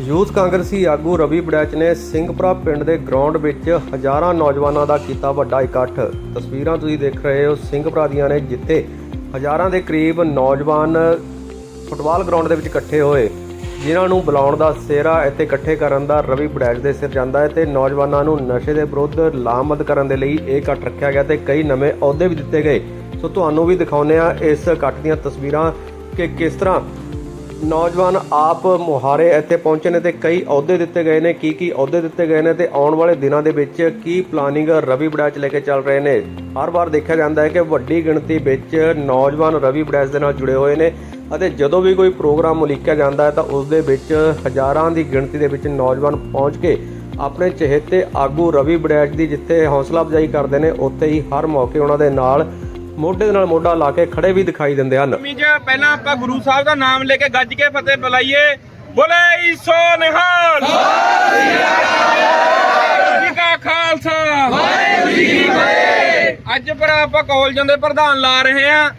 Youth ਕਾਂਗਰਸੀ ਆਗੂ ਰਵੀ ਬੜੈਚ ਨੇ ਸਿੰਘਪੁਰਾ ਪਿੰਡ ਦੇ ਗਰਾਊਂਡ ਵਿੱਚ ਹਜ਼ਾਰਾਂ ਨੌਜਵਾਨਾਂ ਦਾ ਕੀਤਾ ਵੱਡਾ ਇਕੱਠ। ਤਸਵੀਰਾਂ ਤੁਸੀਂ ਦੇਖ ਰਹੇ ਹੋ, ਸਿੰਘਪੁਰਾ ਦੀਆਂ ਨੇ ਜਿੱਥੇ ਹਜ਼ਾਰਾਂ ਦੇ ਕਰੀਬ ਨੌਜਵਾਨ ਫੁੱਟਬਾਲ ਗਰਾਊਂਡ ਦੇ ਵਿੱਚ ਇਕੱਠੇ ਹੋਏ। ਜਿਨ੍ਹਾਂ ਨੂੰ ਬੁਲਾਉਣ ਦਾ ਸਿਹਰਾ ਇੱਥੇ ਇਕੱਠੇ ਕਰਨ ਦਾ ਰਵੀ ਬੜੈਚ ਦੇ ਸਿਰ ਜਾਂਦਾ ਹੈ ਤੇ ਨੌਜਵਾਨਾਂ ਨੂੰ ਨਸ਼ੇ ਦੇ ਵਿਰੁੱਧ ਲਾਮਬੰਦ ਕਰਨ ਦੇ ਲਈ ਇਹ ਇਕੱਠ ਰੱਖਿਆ ਗਿਆ ਤੇ ਕਈ ਨਵੇਂ ਅਹੁਦੇ ਵੀ ਦਿੱਤੇ ਗਏ। ਸੋ ਤੁਹਾਨੂੰ ਵੀ ਦਿਖਾਉਂਦੇ ਆ ਇਸ ਇਕੱਠ ਦੀਆਂ ਤਸਵੀਰਾਂ ਕਿ ਕਿਸ ਤਰ੍ਹਾਂ ਨੌਜਵਾਨ ਆਪ ਮੁਹਾਰੇ ਇੱਥੇ ਪਹੁੰਚੇ ਨੇ ਤੇ ਕਈ ਅਹੁਦੇ ਦਿੱਤੇ ਗਏ ਨੇ। ਕੀ ਕੀ ਅਹੁਦੇ ਦਿੱਤੇ ਗਏ ਨੇ ਤੇ ਆਉਣ ਵਾਲੇ ਦਿਨਾਂ ਦੇ ਵਿੱਚ ਕੀ ਪਲਾਨਿੰਗ ਰਵੀ ਬੜੈਚ ਲੈ ਕੇ ਚੱਲ ਰਹੇ ਨੇ? ਹਰ ਵਾਰ ਦੇਖਿਆ ਜਾਂਦਾ ਹੈ ਕਿ ਵੱਡੀ ਗਿਣਤੀ ਵਿੱਚ ਨੌਜਵਾਨ ਰਵੀ ਬੜੈਚ ਦੇ ਨਾਲ ਜੁੜੇ ਹੋਏ ਨੇ ਅਤੇ ਜਦੋਂ ਵੀ ਕੋਈ ਪ੍ਰੋਗਰਾਮ ਉਲੀਕਿਆ ਜਾਂਦਾ ਹੈ ਤਾਂ ਉਸ ਦੇ ਵਿੱਚ ਹਜ਼ਾਰਾਂ ਦੀ ਗਿਣਤੀ ਦੇ ਵਿੱਚ ਨੌਜਵਾਨ ਪਹੁੰਚ ਕੇ ਆਪਣੇ ਚਹੇਤੇ ਆਗੂ ਰਵੀ ਬੜੈਚ ਦੀ ਜਿੱਥੇ ਹੌਸਲਾ ਅਫਜ਼ਾਈ ਕਰਦੇ ਨੇ, ਉੱਥੇ ਹੀ ਹਰ ਮੌਕੇ ਉਹਨਾਂ ਦੇ ਨਾਲ ਮੋਢੇ ਦੇ ਨਾਲ ਮੋਢਾ ਲਾ ਕੇ ਖੜੇ ਵੀ ਦਿਖਾਈ ਦਿੰਦੇ ਹਨ। ਮੀ ਪਹਿਲਾਂ ਆਪਾਂ ਗੁਰੂ ਸਾਹਿਬ ਦਾ ਨਾਮ ਲੈ ਕੇ ਗੱਜ ਕੇ ਫਤਿਹ ਬੁਲਾਈਏ। ਬੋਲੇ ਈਸੋ ਨਿਹਾਲ। ਜੀ ਕਾ ਖਾਲਸਾ। ਵਾਹਿਗੁਰੂ ਜੀ ਕੀ ਫਤਿਹ। ਅੱਜ ਪਰ ਆਪਾਂ ਕਾਲਜਾਂ ਦੇ ਪ੍ਰਧਾਨ ਲਾ ਰਹੇ ਆ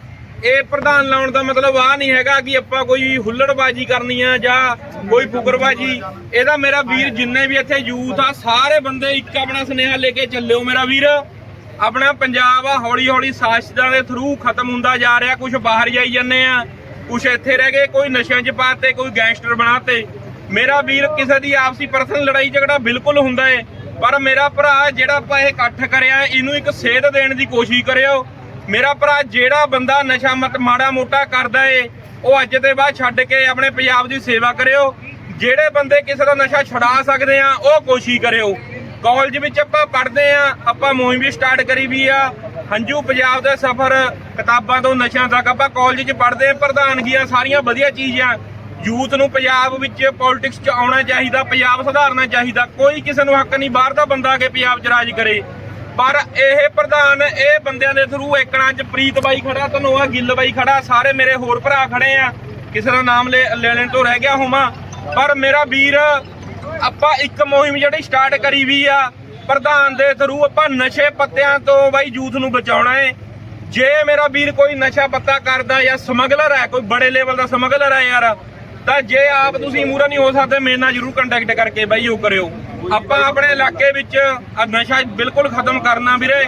ਇਹ ਪ੍ਰਧਾਨ ਲਾਉਣ ਦਾ ਮਤਲਬ ਆ ਨਹੀਂ ਹੈਗਾ ਕਿ ਆਪਾਂ ਕੋਈ ਹੁੱਲੜਬਾਜੀ ਕਰਨੀ ਆ ਜਾਂ ਕੋਈ ਫੁਕਰਬਾਜੀ। ਇਹਦਾ ਮੇਰਾ ਵੀਰ ਜਿੰਨੇ ਵੀ ਇੱਥੇ ਯੂਥ ਆ, ਸਾਰੇ ਬੰਦੇ ਇੱਕ ਆਪਣਾ ਸੁਨੇਹਾ ਲੈ ਕੇ ਚੱਲਿਓ ਮੇਰਾ ਵੀਰ। ਆਪਣਾ ਪੰਜਾਬ ਆ ਹੌਲੀ ਹੌਲੀ ਸ਼ਾਸਤਾਂ ਦੇ ਥਰੂ ਖਤਮ ਹੁੰਦਾ ਜਾ ਰਿਹਾ ਕੁਝ ਬਾਹਰ ਜਾਈ ਜਾਂਦੇ ਆ ਕੁਝ ਇੱਥੇ ਰਹਿ ਗਏ, ਕੋਈ ਨਸ਼ਿਆਂ 'ਚ ਪਾਤੇ, ਕੋਈ ਗੈਂਗਸਟਰ ਬਣਾਤੇ। ਮੇਰਾ ਵੀਰ ਕਿਸੇ ਦੀ ਆਪਸੀ ਪਰਸਨਲ ਲੜਾਈ ਝਗੜਾ ਬਿਲਕੁਲ ਹੁੰਦਾ ਏ, ਪਰ ਮੇਰਾ ਭਰਾ ਜਿਹੜਾ ਆਪਾਂ ਇਹ ਇਕੱਠ ਕਰਿਆ, ਇਹਨੂੰ ਇੱਕ ਸੇਧ ਦੇਣ ਦੀ ਕੋਸ਼ਿਸ਼ ਕਰਿਓ। ਮੇਰਾ ਭਰਾ ਜਿਹੜਾ ਬੰਦਾ ਨਸ਼ਾ ਮਤ ਮਾੜਾ ਮੋਟਾ ਕਰਦਾ ਏ, ਉਹ ਅੱਜ ਦੇ ਬਾਅਦ ਛੱਡ ਕੇ ਆਪਣੇ ਪੰਜਾਬ ਦੀ ਸੇਵਾ ਕਰਿਓ। ਜਿਹੜੇ ਬੰਦੇ ਕਿਸੇ ਦਾ ਨਸ਼ਾ ਛੁਡਾ ਸਕਦੇ ਆ, ਉਹ ਕੋਸ਼ਿਸ਼ ਕਰਿਓ। ਕਾਲਜ ਵਿੱਚ ਆਪਾਂ ਪੜ੍ਹਦੇ ਆ ਆਪਾਂ ਮੁਹਿੰਮ ਵੀ ਸਟਾਰਟ ਕਰੀ ਵੀ ਆ। ਹੰਝੂ ਪੰਜਾਬ ਦਾ ਸਫ਼ਰ, ਕਿਤਾਬਾਂ ਤੋਂ ਨਸ਼ਿਆਂ ਤੱਕ ਆਪਾਂ ਕਾਲਜ 'ਚ ਪੜ੍ਹਦੇ ਆ ਪ੍ਰਧਾਨਗੀਆਂ ਸਾਰੀਆਂ ਵਧੀਆ ਚੀਜ਼ਾਂ ਯੂਥ ਨੂੰ ਪੰਜਾਬ ਵਿੱਚ ਪੋਲਿਟਿਕਸ 'ਚ ਆਉਣਾ ਚਾਹੀਦਾ, ਪੰਜਾਬ ਸੁਧਾਰਨਾ ਚਾਹੀਦਾ, ਕੋਈ ਕਿਸੇ ਨੂੰ ਹੱਕ ਨਹੀਂ, ਬਾਹਰ ਦਾ ਬੰਦਾ ਆ ਕੇ ਪੰਜਾਬ 'ਚ ਰਾਜ ਕਰੇ। ਪਰ ਇਹ ਪ੍ਰਧਾਨ, ਇਹ ਬੰਦਿਆਂ ਦੇ ਥਰੂ ਏਕਣਾ 'ਚ ਪ੍ਰੀਤ ਬਾਈ ਖੜਾ, ਧਨੋਆ ਗਿੱਲ ਬਾਈ ਖੜਾ, ਸਾਰੇ ਮੇਰੇ ਹੋਰ ਭਰਾ ਖੜੇ ਆ। ਕਿਸੇ ਦਾ ਨਾਮ ਲੈ ਲੈ ਲੈਣ ਤੋਂ ਰਹਿ ਗਿਆ ਹੋਵਾਂ, ਪਰ ਮੇਰਾ ਵੀਰ ਆਪਾਂ ਇੱਕ ਮੁਹਿੰਮ ਜਿਹੜੀ ਸਟਾਰਟ ਕਰੀ ਵੀ ਆ, ਪ੍ਰਧਾਨ ਦੇ ਥਰੂ ਆਪਾਂ ਨਸ਼ੇ ਪੱਤਿਆਂ ਤੋਂ ਬਾਈ ਯੂਥ ਨੂੰ ਬਚਾਉਣਾ ਹੈ ਜੇ ਮੇਰਾ ਵੀਰ ਕੋਈ ਨਸ਼ਾ ਪੱਤਾ ਕਰਦਾ ਜਾਂ ਸਮਗਲਰ ਹੈ ਕੋਈ ਬੜੇ ਲੈਵਲ ਦਾ ਸਮਗਲਰ ਹੈ ਯਾਰ, ਤਾਂ ਜੇ ਆਪ ਤੁਸੀਂ ਮੂਰਾ ਨਹੀਂ ਹੋ ਸਕਦੇ, ਮੇਰੇ ਨਾਲ ਜਰੂਰ ਕੰਟੈਕਟ ਕਰਕੇ ਬਾਈ ਉਹ ਕਰਿਓ। ਆਪਾਂ ਆਪਣੇ ਇਲਾਕੇ ਵਿੱਚ ਨਸ਼ਾ ਬਿਲਕੁਲ ਖਤਮ ਕਰਨਾ ਵੀਰੇ।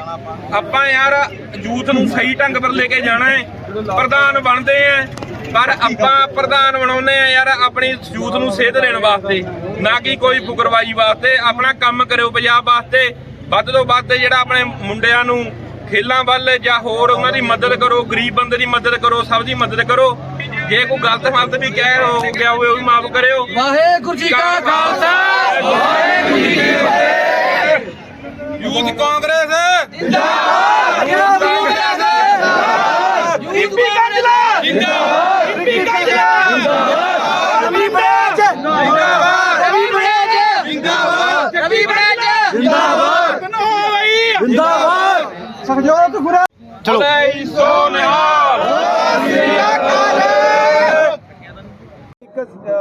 ਆਪਾਂ ਯਾਰ ਯੂਥ ਨੂੰ ਸਹੀ ਢੰਗ ਪਰ ਲੈ ਕੇ ਜਾਣਾ ਹੈ ਪ੍ਰਧਾਨ ਬਣਦੇ ਆ, ਪਰ ਆਪਾਂ ਪ੍ਰਧਾਨ ਬਣਾਉਨੇ ਆ ਯਾਰ ਆਪਣੀ ਯੂਥ ਨੂੰ ਸੇਧ ਦੇਣ ਵਾਸਤੇ। ਨਾ ਕਿ ਕੋਈ ਫੁਕਰਵਾਜੀ ਵਾਸਤੇ ਆਪਣਾ ਕੰਮ ਕਰਿਓ ਪੰਜਾਬ ਵਾਸਤੇ। ਵੱਧ ਤੋਂ ਵੱਧ ਜਿਹੜਾ ਆਪਣੇ ਮੁੰਡਿਆਂ ਨੂੰ ਖੇਲਾਂ ਵੱਲ ਜਾਂ ਹੋਰ ਉਹਨਾਂ ਦੀ ਮਦਦ ਕਰੋ ਗਰੀਬ ਬੰਦੇ ਦੀ ਮਦਦ ਕਰੋ ਸਭ ਦੀ ਮਦਦ ਕਰੋ। ਜੇ ਕੋਈ ਗਲਤ ਮਲਤ ਵੀ ਕਹਿ ਹੋ ਗਿਆ ਹੋਵੇ ਉਹ ਵੀ ਮਾਫ ਕਰਿਓ। ਵਾਹਿਗੁਰੂ ਜੀ ਕਾ ਖਾਲਸਾ। ਵਾਹਿਗੁਰੂ ਜੀ ਕੀ ਫਤਿਹ। ਯੂਥ ਕਾਂਗਰਸ। ਯੂਪੀ ਕੰਜਲਾ ਜਿੰਦਾਬਾਦ ਯੂਪੀ ਕੰਜਲਾ ਰਵੀ ਬੜੇਜ ਜਿੰਦਾਬਾਦ ਰਵੀ ਬੜੇਜ ਜਿੰਦਾਬਾਦ ਰਵੀ ਬੜੇਜ ਜਿੰਦਾਬਾਦ ਕਨੋ ਬਈ ਜਿੰਦਾਬਾਦ ਸਖਜੋਤ ਗੁਰਾ ਚਲੋ ਸੋ ਨਿਹਾਲ ਇੱਕ ਅ,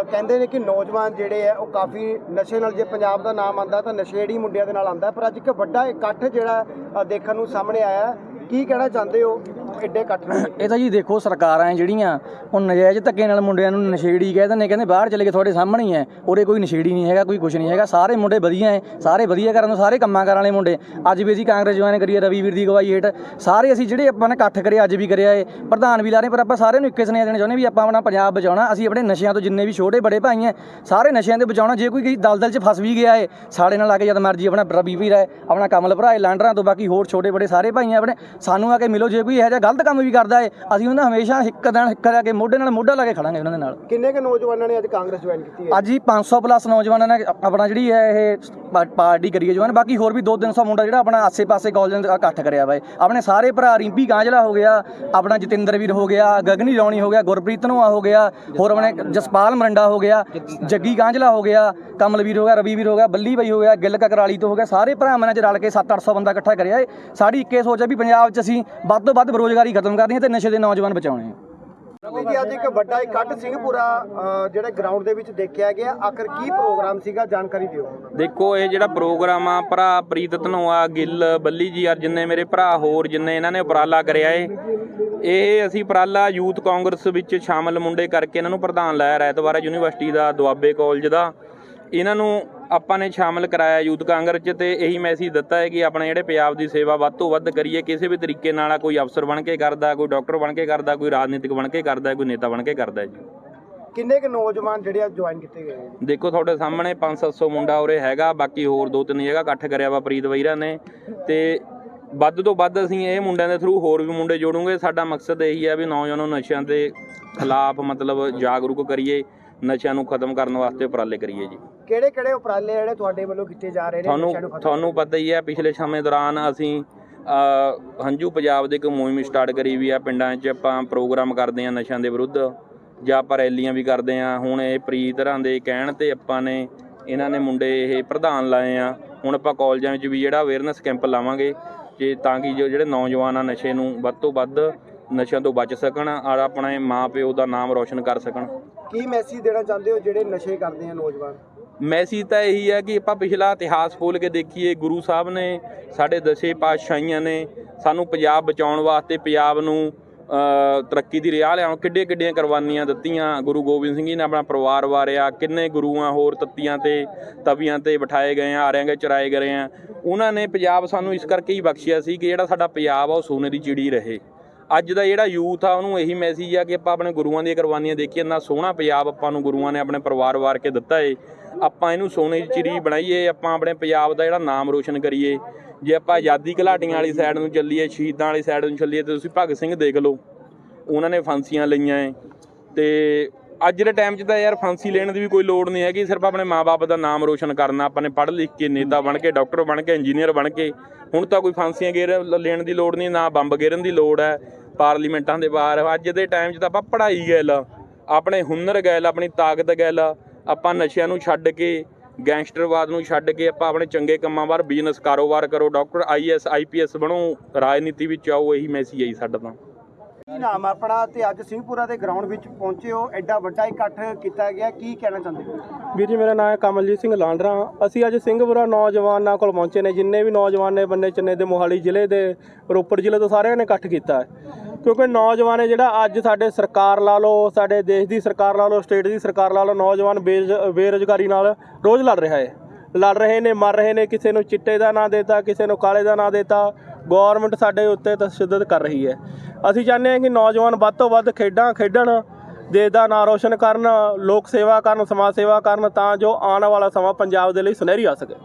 ਕਹਿੰਦੇ ਨੇ ਕਿ ਨੌਜਵਾਨ ਜਿਹੜੇ ਆ, ਉਹ ਕਾਫੀ ਨਸ਼ੇ ਨਾਲ ਜੇ ਪੰਜਾਬ ਦਾ ਨਾਮ ਆਂਦਾ ਤਾਂ ਨਸ਼ੇੜੀ ਮੁੰਡਿਆਂ ਦੇ ਨਾਲ ਆਂਦਾ ਪਰ ਅੱਜ ਇੱਕ ਵੱਡਾ ਇਕੱਠ ਜਿਹੜਾ ਦੇਖਣ ਨੂੰ ਸਾਹਮਣੇ ਆਇਆ ਕੀ ਕਹਿਣਾ ਚਾਹੁੰਦੇ ਹੋ? ਐਡੇ ਇਕੱਠ ਇਹ ਤਾਂ ਜੀ ਦੇਖੋ ਸਰਕਾਰਾਂ ਹੈ ਜਿਹੜੀਆਂ ਉਹ ਨਜਾਇਜ਼ ਧੱਕੇ ਨਾਲ ਮੁੰਡਿਆਂ ਨੂੰ ਨਸ਼ੇੜੀ ਕਹਿ ਦਿੰਦੇ, ਕਹਿੰਦੇ ਬਾਹਰ ਚਲੇ ਗਏ, ਤੁਹਾਡੇ ਸਾਹਮਣੇ ਹੀ ਹੈ। ਉਰੇ ਕੋਈ ਨਸ਼ੇੜੀ ਨਹੀਂ ਹੈਗਾ, ਕੋਈ ਕੁਝ ਨਹੀਂ ਹੈਗਾ। ਸਾਰੇ ਮੁੰਡੇ ਵਧੀਆ ਹੈ, ਸਾਰੇ ਵਧੀਆ ਕਰਨ ਨੂੰ ਸਾਰੇ ਕੰਮਾਂ ਕਰਨ ਵਾਲੇ ਮੁੰਡੇ। ਅੱਜ ਵੀ ਅਸੀਂ ਕਾਂਗਰਸ ਜੁਆਇਨ ਕਰੀਏ ਰਵੀ ਵੀਰ ਦੀ ਅਗਵਾਈ ਹੇਠ। ਸਾਰੇ ਅਸੀਂ ਜਿਹੜੇ ਆਪਾਂ ਨੇ ਇਕੱਠ ਕਰਿਆ, ਅੱਜ ਵੀ ਕਰਿਆ ਏ ਪ੍ਰਧਾਨ ਵੀ ਲਾ ਰਹੇ, ਪਰ ਆਪਾਂ ਸਾਰਿਆਂ ਨੂੰ ਇੱਕੇ ਸੁਨੇਹਾ ਦੇਣਾ ਚਾਹੁੰਦੇ ਵੀ ਆਪਾਂ ਆਪਣਾ ਪੰਜਾਬ ਬਚਾਉਣਾ। ਅਸੀਂ ਆਪਣੇ ਨਸ਼ਿਆਂ ਤੋਂ ਜਿੰਨੇ ਵੀ ਛੋਟੇ ਬੜੇ ਭਾਈ ਹੈ, ਸਾਰੇ ਨਸ਼ਿਆਂ ਤੋਂ ਬਚਾਉਣਾ। ਜੇ ਕੋਈ ਕਿਸੇ ਦਲਦਲ 'ਚ ਫਸ ਵੀ ਗਿਆ ਏ ਸਾਡੇ ਨਾਲ ਆ ਕੇ ਜਦ ਮਰਜ਼ੀ ਆਪਣਾ ਰਵੀ ਵੀਰ ਹੈ, ਆਪਣਾ ਕਮਲ ਭਰਾ ਹੈ, ਲਾਂਡਰਾਂ ਤੋਂ ਬਾਕੀ ਹੋਰ ਛੋਟੇ ਬੜੇ ਸਾਰੇ ਭਾਈ ਆਪਣੇ। ਸਾਨੂੰ ਆ ਕੇ ਮਿਲੋ, ਜੇ ਕੋਈ ਇਹੋ ਜਿਹਾ ਗਲਤ ਕੰਮ ਵੀ ਕਰਦਾ ਏ ਅਸੀਂ ਉਹਨਾਂ ਹਮੇਸ਼ਾ ਇੱਕ ਦਿਨ ਇੱਕ ਜਾ ਕੇ ਮੋਢੇ ਨਾਲ ਮੋਢਾ ਲਾ ਕੇ ਖੜਾਂਗੇ ਉਹਨਾਂ ਦੇ ਨਾਲ ਕਿੰਨੇ ਕੁ ਨੌਜਵਾਨਾਂ ਨੇ ਅੱਜ ਕਾਂਗਰਸ ਜੁਆਇਨ ਕੀਤੀ ਹੈ ਅੱਜ ਹੀ 500 ਪਲੱਸ ਨੌਜਵਾਨਾਂ ਨੇ ਆਪਣਾ ਜਿਹੜੀ ਹੈ ਇਹ ਪਾਰਟੀ ਕਰੀ ਹੈ ਜਵਾਨ ਬਾਕੀ ਹੋਰ ਵੀ 2-300 ਮੁੰਡਾ ਜਿਹੜਾ ਆਪਣਾ ਆਸੇ-ਪਾਸੇ ਕਾਲਜਾਂ ਦਾ ਇਕੱਠ ਕਰਿਆ ਵਾ। ਆਪਣੇ ਸਾਰੇ ਭਰਾ ਰਿੰਪੀ ਗਾਂਜਲਾ ਹੋ ਗਿਆ ਆਪਣਾ ਜਤਿੰਦਰ ਵੀਰ ਹੋ ਗਿਆ ਗਗਨੀ ਰੌਣੀ ਹੋ ਗਿਆ ਗੁਰਪ੍ਰੀਤ ਧਨੋਆ ਹੋ ਗਿਆ ਹੋਰ ਆਪਣੇ ਜਸਪਾਲ ਮਰੰਡਾ ਹੋ ਗਿਆ ਜੱਗੀ ਗਾਂਜਲਾ ਹੋ ਗਿਆ ਕਮਲਵੀਰ ਹੋ ਗਿਆ ਰਵੀ ਵੀਰ ਹੋ ਗਿਆ ਬੱਲੀ ਬਾਈ ਹੋ ਗਿਆ ਗਿੱਲ ਕਕਰਾਲੀ ਤੋਂ ਹੋ ਗਿਆ ਸਾਰੇ ਭਰਾਵਾਂ ਨੇ ਚ ਰਲ ਕੇ 7-800 ਬੰਦਾ ਇਕੱਠਾ ਕਰਿਆ ਸਾਡੀ ਇੱਕੇ ਸੋਚ ਹੈ ਵੀ ਪੰਜਾਬ 'ਚ ਅਸੀਂ ਵੱਧ ਤੋਂ ਵੱਧ ਬੇਰੁਜ਼ਗਾਰੀ ਖਤਮ ਕਰਨੀ ਹੈ ਤੇ ਨਸ਼ੇ ਦੇ ਨੌਜਵਾਨ ਬਚਾਉਣੇ ਆ ਰਵੀ ਜੀ ਅੱਜ ਇੱਕ ਵੱਡਾ ਇਕੱਠ ਸਿੰਘਪੁਰਾ ਜਿਹੜੇ ਗਰਾਊਂਡ ਦੇ ਵਿੱਚ ਦੇਖਿਆ ਗਿਆ। ਆਖਰ ਕੀ ਪ੍ਰੋਗਰਾਮ ਸੀਗਾ? ਜਾਣਕਾਰੀ ਦਿਓ। ਦੇਖੋ ਇਹ ਜਿਹੜਾ ਪ੍ਰੋਗਰਾਮ ਆ ਭਰਾ ਪ੍ਰੀਤ ਧਨੋਆ ਗਿੱਲ ਬੱਲੀ ਜੀ ਯਾਰ ਜਿੰਨੇ ਮੇਰੇ ਭਰਾ ਹੋਰ ਜਿੰਨੇ ਇਹਨਾਂ ਨੇ ਉਪਰਾਲਾ ਕਰਿਆ ਏ ਇਹ ਅਸੀਂ ਉਪਰਾਲਾ ਯੂਥ ਕਾਂਗਰਸ ਵਿੱਚ ਸ਼ਾਮਲ ਮੁੰਡੇ ਕਰਕੇ ਇਹਨਾਂ ਨੂੰ ਪ੍ਰਧਾਨ ਲਾਇਆ। ਰੈਤਵਾਰਾ ਯੂਨੀਵਰਸਿਟੀ ਦਾ ਦੁਆਬੇ ਕਾਲਜ ਦਾ। ਇਹਨਾਂ ਨੂੰ ਆਪਾਂ ਨੇ ਸ਼ਾਮਲ ਕਰਾਇਆ ਯੂਥ ਕਾਂਗਰਸ 'ਚ ਤੇ ਇਹੀ ਮੈਸੇਜ ਦਿੱਤਾ ਹੈ ਕਿ ਆਪਣੇ ਜਿਹੜੇ ਪੰਜਾਬ ਦੀ ਸੇਵਾ ਵੱਧ ਤੋਂ ਵੱਧ ਕਰੀਏ ਕਿਸੇ ਵੀ ਤਰੀਕੇ ਨਾਲ ਕੋਈ ਅਫਸਰ ਬਣ ਕੇ ਕਰਦਾ ਕੋਈ ਡਾਕਟਰ ਬਣ ਕੇ ਕਰਦਾ ਕੋਈ ਰਾਜਨੀਤਿਕ ਬਣ ਕੇ ਕਰਦਾ ਕੋਈ ਨੇਤਾ ਬਣ ਕੇ ਕਰਦਾ ਜੀ। ਕਿੰਨੇ ਕੁ ਨੌਜਵਾਨ ਜਿਹੜੇ ਆ ਜੁਆਇਨ ਕੀਤੇ ਗਏ ਨੇ? ਦੇਖੋ ਤੁਹਾਡੇ ਸਾਹਮਣੇ 5-700 ਮੁੰਡਾ ਉਰੇ ਹੈਗਾ ਬਾਕੀ ਹੋਰ ਦੋ ਤਿੰਨ ਜਗ੍ਹਾ ਇਕੱਠ ਕਰਿਆ ਵਾ ਪ੍ਰੀਤ ਵਈਰਾ ਨੇ ਤੇ ਵੱਧ ਤੋਂ ਵੱਧ ਅਸੀਂ ਇਹ ਮੁੰਡਿਆਂ ਦੇ ਥਰੂ ਹੋਰ ਵੀ ਮੁੰਡੇ ਜੋੜੂਗੇ। ਸਾਡਾ ਮਕਸਦ ਇਹੀ ਹੈ ਵੀ ਨੌਜਵਾਨਾਂ ਨੂੰ ਨਸ਼ਿਆਂ ਦੇ ਖਿਲਾਫ ਮਤਲਬ ਜਾਗਰੂਕ ਕਰੀਏ। ਨਸ਼ਿਆਂ ਨੂੰ ਖਤਮ ਕਰਨ ਵਾਸਤੇ ਉਪਰਾਲੇ ਕਰੀਏ ਜੀ। ਕਿਹੜੇ ਕਿਹੜੇ ਉਪਰਾਲੇ ਜਿਹੜੇ ਤੁਹਾਡੇ ਵੱਲੋਂ ਕੀਤੇ ਜਾ ਰਹੇ ਨੇ ਤੁਹਾਨੂੰ ਨਸ਼ਿਆਂ ਨੂੰ ਖਤਮ ਤੁਹਾਨੂੰ ਪਤਾ ਹੀ ਹੈ ਪਿਛਲੇ ਸਮੇਂ ਦੌਰਾਨ ਅਸੀਂ ਅ, ਹੰਝੂ ਪੰਜਾਬ ਦੇ ਇੱਕ ਮੁਹਿੰਮ ਸਟਾਰਟ ਕਰੀ ਵੀ ਆ। ਪਿੰਡਾਂ 'ਚ ਆਪਾਂ ਪ੍ਰੋਗਰਾਮ ਕਰਦੇ ਆ ਨਸ਼ਿਆਂ ਦੇ ਵਿਰੁੱਧ ਜਾਂ ਆਪਾਂ ਰੈਲੀਆਂ ਵੀ ਕਰਦੇ ਆ ਹੁਣ ਇਹ ਪ੍ਰੀਤ ਹਰਾਂ ਦੇ ਕਹਿਣ ਤੇ ਆਪਾਂ ਨੇ ਇਹਨਾਂ ਨੇ ਮੁੰਡੇ ਇਹ ਪ੍ਰਧਾਨ ਲਾਏ ਆ। ਹੁਣ ਆਪਾਂ ਕਾਲਜਾਂ ਵਿੱਚ ਵੀ ਜਿਹੜਾ ਅਵੇਅਰਨੈਸ ਕੈਂਪ ਲਾਵਾਂਗੇ ਜੇ ਤਾਂ ਕਿ ਜੋ ਜਿਹੜੇ ਨੌਜਵਾਨ ਆ ਨਸ਼ੇ ਨੂੰ ਵੱਧ ਤੋਂ ਵੱਧ ਨਸ਼ਿਆਂ ਤੋਂ ਬਚ ਸਕਣ ਔਰ ਆਪਣੇ ਮਾਂ ਪਿਓ ਦਾ ਨਾਮ ਰੌਸ਼ਨ ਕਰ ਸਕਣ। ਕੀ ਮੈਸੇਜ ਦੇਣਾ ਚਾਹੁੰਦੇ ਹੋ ਜਿਹੜੇ ਨਸ਼ੇ ਕਰਦੇ ਆ ਨੌਜਵਾਨ? ਮੈਸੇਜ ਤਾਂ ਇਹੀ ਹੈ ਕਿ ਆਪਾਂ ਪਿਛਲਾ ਇਤਿਹਾਸ ਖੋਲ ਕੇ ਦੇਖੀਏ, ਗੁਰੂ ਸਾਹਿਬ ਨੇ ਸਾਡੇ ਦਸੇ ਪਾਤਸ਼ਾਹੀਆਂ ਨੇ ਸਾਨੂੰ ਪੰਜਾਬ ਬਚਾਉਣ ਵਾਸਤੇ ਪੰਜਾਬ ਨੂੰ ਤਰੱਕੀ ਦੀ ਰਾਹ ਲਿਆਉਣ ਕਿੱਡੇ ਕਿੱਡੀਆਂ ਕੁਰਬਾਨੀਆਂ ਦਿੱਤੀਆਂ। ਗੁਰੂ ਗੋਬਿੰਦ ਸਿੰਘ ਜੀ ਨੇ ਆਪਣਾ ਪਰਿਵਾਰ ਵਾਰਿਆ, ਕਿੰਨੇ ਗੁਰੂਆਂ ਹੋਰ ਤੱਤੀਆਂ ਤੇ ਤਵੀਆਂ ਤੇ ਬਿਠਾਏ ਗਏ ਆ, ਆਰਿਆਂ ਦੇ ਚਰਾਏ ਗਏ ਆ। ਉਹਨਾਂ ਨੇ ਪੰਜਾਬ ਸਾਨੂੰ ਇਸ ਕਰਕੇ ਹੀ ਬਖਸ਼ਿਆ ਸੀ ਕਿ ਜਿਹੜਾ ਸਾਡਾ ਪੰਜਾਬ ਆ, ਉਹ ਸੋਨੇ ਦੀ ਚਿੜੀ ਰਹੇ। ਅੱਜ ਦਾ ਜਿਹੜਾ ਯੂਥ ਆ, ਉਹਨੂੰ ਇਹੀ ਮੈਸੇਜ ਆ ਕਿ ਆਪਾਂ ਆਪਣੇ ਗੁਰੂਆਂ ਦੀਆਂ ਕੁਰਬਾਨੀਆਂ ਦੇਖੀਏ। ਇੰਨਾ ਸੋਹਣਾ ਪੰਜਾਬ ਆਪਾਂ ਨੂੰ ਗੁਰੂਆਂ ਨੇ ਆਪਣੇ ਪਰਿਵਾਰ ਵਾਰ ਕੇ ਦਿੱਤਾ ਏ। ਆਪਾਂ ਇਹਨੂੰ ਸੋਨੇ ਦੀ ਚਿੜੀ ਬਣਾਈਏ, ਆਪਾਂ ਆਪਣੇ ਪੰਜਾਬ ਦਾ ਜਿਹੜਾ ਨਾਮ ਰੋਸ਼ਨ ਕਰੀਏ। ਜੇ ਆਪਾਂ ਆਜ਼ਾਦੀ ਘਲਾਟੀਆਂ ਵਾਲੀ ਸਾਈਡ ਨੂੰ ਚੱਲੀਏ, ਸ਼ਹੀਦਾਂ ਵਾਲੀ ਸਾਈਡ ਨੂੰ ਚੱਲੀਏ, ਤੇ ਤੁਸੀਂ ਭਗਤ ਸਿੰਘ ਦੇਖ ਲਓ। ਉਹਨਾਂ ਨੇ ਫਾਂਸੀਆਂ ਲਈਆਂ ਏ। ਤੇ ਅੱਜ ਦੇ ਟਾਈਮ 'ਚ ਤਾਂ ਯਾਰ ਫਾਂਸੀ ਲੈਣ ਦੀ ਵੀ ਕੋਈ ਲੋੜ ਨਹੀਂ ਹੈਗੀ, ਸਿਰਫ ਆਪਣੇ ਮਾਪੇ ਦਾ ਨਾਮ ਰੋਸ਼ਨ ਕਰਨਾ ਆਪਾਂ ਨੇ ਪੜ੍ਹ ਲਿਖ ਕੇ ਨੇਤਾ ਬਣ ਕੇ ਡਾਕਟਰ ਬਣ ਕੇ ਇੰਜੀਨੀਅਰ ਬਣ ਕੇ, ਹੁਣ ਤਾਂ ਕੋਈ ਫਾਂਸੀਆਂ ਗੇਰ ਲੈਣ ਦੀ ਲੋੜ ਨਹੀਂ, ਨਾ ਬੰਬ ਗੇਰਨ ਦੀ ਲੋੜ ਹੈ, ਪਾਰਲੀਮੈਂਟਾਂ ਦੇ ਬਾਹਰ, ਅੱਜ ਦੇ ਟਾਈਮ 'ਚ ਤਾਂ ਆਪਾਂ ਪੜ੍ਹਾਈ ਗੈਲ, ਆਪਣੇ ਹੁਨਰ ਗੈਲ, ਆਪਣੀ ਤਾਕਤ ਗੈਲ, ਆਪਾਂ ਨਸ਼ਿਆਂ ਨੂੰ ਛੱਡ ਕੇ, ਗੈਂਗਸਟਰਵਾਦ ਨੂੰ ਛੱਡ ਕੇ, ਆਪਾਂ ਆਪਣੇ ਚੰਗੇ ਕੰਮਾਂ ਬਾਹਰ ਬਿਜ਼ਨਸ ਕਾਰੋਬਾਰ ਕਰੋ ਡਾਕਟਰ ਆਈਐਸ ਆਈਪੀਐਸ ਬਣੋ, ਰਾਜਨੀਤੀ ਵਿੱਚ ਆਓ, ਇਹੀ ਮੈਸੇਜ ਹੈ ਸਾਡਾ ਤਾਂ। ਕੀ ਨਾਮ ਆ ਆਪਣਾ ਤੇ ਅੱਜ ਸਿੰਘਪੁਰਾ ਦੇ ਗਰਾਊਂਡ ਵਿੱਚ ਪਹੁੰਚੇ ਹੋ। ਐਡਾ ਵੱਡਾ ਇਕੱਠ ਕੀਤਾ ਗਿਆ। ਕੀ ਕਹਿਣਾ ਚਾਹੁੰਦੇ ਹੋ? ਵੀਰ ਜੀ, ਮੇਰਾ ਨਾਮ ਹੈ ਕਮਲਜੀਤ ਸਿੰਘ ਲਾਂਡਰਾ। ਅਸੀਂ ਅੱਜ ਸਿੰਘਪੁਰਾ ਨੌਜਵਾਨਾਂ ਕੋਲ ਪਹੁੰਚੇ ਨੇ। ਜਿੰਨੇ ਵੀ ਨੌਜਵਾਨ ਨੇ ਬੰਨੇ ਚੰਨੇ ਦੇ, ਮੋਹਾਲੀ ਜ਼ਿਲ੍ਹੇ ਦੇ, ਰੋਪੜ ਜ਼ਿਲ੍ਹੇ ਤੋਂ ਸਾਰਿਆਂ ਨੇ ਇਕੱਠ ਕੀਤਾ ਹੈ। ਕਿਉਂਕਿ ਨੌਜਵਾਨ ਹੈ ਜਿਹੜਾ ਅੱਜ ਸਾਡੇ ਸਰਕਾਰ ਲਾ ਲਓ, ਸਾਡੇ ਦੇਸ਼ ਦੀ ਸਰਕਾਰ ਲਾ ਲਓ, ਸਟੇਟ ਦੀ ਸਰਕਾਰ ਲਾ ਲਓ, ਨੌਜਵਾਨ ਬੇਰੁਜ਼- ਬੇਰੁਜ਼ਗਾਰੀ ਨਾਲ ਰੋਜ਼ ਲੜ ਰਿਹਾ ਹੈ। ਲੜ ਰਹੇ ਨੇ, ਮਰ ਰਹੇ ਨੇ। ਕਿਸੇ ਨੂੰ ਚਿੱਟੇ ਦਾ ਨਾਂ ਦੇਤਾ, ਕਿਸੇ ਨੂੰ ਕਾਲੇ ਦਾ ਨਾਂ ਦੇਤਾ। ਗਵਰਨਮੈਂਟ ਸਾਡੇ ਉੱਤੇ ਤਸ਼ੱਦਦ ਕਰ ਰਹੀ ਹੈ। ਅਸੀਂ ਚਾਹੁੰਦੇ ਹਾਂ ਕਿ ਨੌਜਵਾਨ ਵੱਧ ਤੋਂ ਵੱਧ ਖੇਡਾਂ ਖੇਡਣ ਦੇਸ਼ ਦਾ ਨਾਂ ਰੋਸ਼ਨ ਕਰਨ ਲੋਕ ਸੇਵਾ ਕਰਨ ਸਮਾਜ ਸੇਵਾ ਕਰਨ ਤਾਂ ਜੋ ਆਉਣ ਵਾਲਾ ਸਮਾਂ ਪੰਜਾਬ ਦੇ ਲਈ ਸੁਨਹਿਰੀ ਆ ਸਕੇ।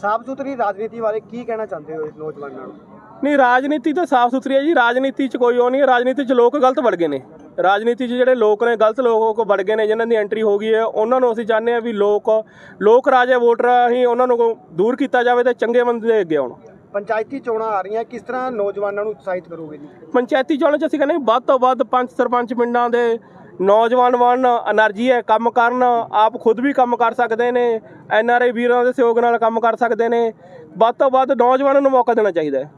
ਸਾਫ਼ ਸੁਥਰੀ ਰਾਜਨੀਤੀ ਬਾਰੇ ਕੀ ਕਹਿਣਾ ਚਾਹੁੰਦੇ ਹੋ ਇਸ ਨੌਜਵਾਨਾਂ ਨੂੰ? ਨਹੀਂ ਰਾਜਨੀਤੀ ਤਾਂ ਸਾਫ਼ ਸੁਥਰੀ ਹੈ ਜੀ। ਰਾਜਨੀਤੀ 'ਚ ਕੋਈ ਉਹ ਨਹੀਂ ਹੈ ਰਾਜਨੀਤੀ 'ਚ ਲੋਕ ਗਲਤ ਵੜ ਗਏ ਨੇ। ਰਾਜਨੀਤੀ 'ਚ ਜਿਹੜੇ ਲੋਕ ਨੇ ਗਲਤ ਲੋਕ ਵੜ ਗਏ ਨੇ ਜਿਨ੍ਹਾਂ ਦੀ ਐਂਟਰੀ ਹੋ ਗਈ ਹੈ। ਉਹਨਾਂ ਨੂੰ ਅਸੀਂ ਚਾਹੁੰਦੇ ਹਾਂ ਵੀ ਲੋਕ ਲੋਕ ਰਾਜੇ ਵੋਟਰ ਹੀ ਉਹਨਾਂ ਨੂੰ ਦੂਰ ਕੀਤਾ ਜਾਵੇ ਤੇ ਚੰਗੇ ਬੰਦੇ ਅੱਗੇ ਆਉਣ। ਪੰਚਾਇਤੀ ਚੋਣਾਂ ਆ ਰਹੀਆਂ, ਕਿਸ ਤਰ੍ਹਾਂ ਨੌਜਵਾਨਾਂ ਨੂੰ ਉਤਸ਼ਾਹਿਤ ਕਰੋਗੇ ਜੀ? ਪੰਚਾਇਤੀ ਚੋਣਾਂ 'ਚ ਅਸੀਂ ਕਹਿੰਦੇ ਵੱਧ ਤੋਂ ਵੱਧ ਪੰਚ ਸਰਪੰਚ ਪਿੰਡਾਂ ਦੇ ਨੌਜਵਾਨ ਵਨ એનર્ਜੀ ਹੈ, ਕੰਮ ਕਰਨ, ਆਪ ਖੁਦ ਵੀ ਕੰਮ ਕਰ ਸਕਦੇ ਨੇ ਐਨ ਆਰ ਆਈ ਵੀਰਾਂ ਦੇ ਸਹਿਯੋਗ ਨਾਲ ਕੰਮ ਕਰ ਸਕਦੇ ਨੇ। ਵੱਧ ਤੋਂ ਵੱਧ ਨੌਜਵਾਨਾਂ ਨੂੰ ਮੌਕਾ ਦੇਣਾ ਚਾਹੀਦਾ ਹੈ।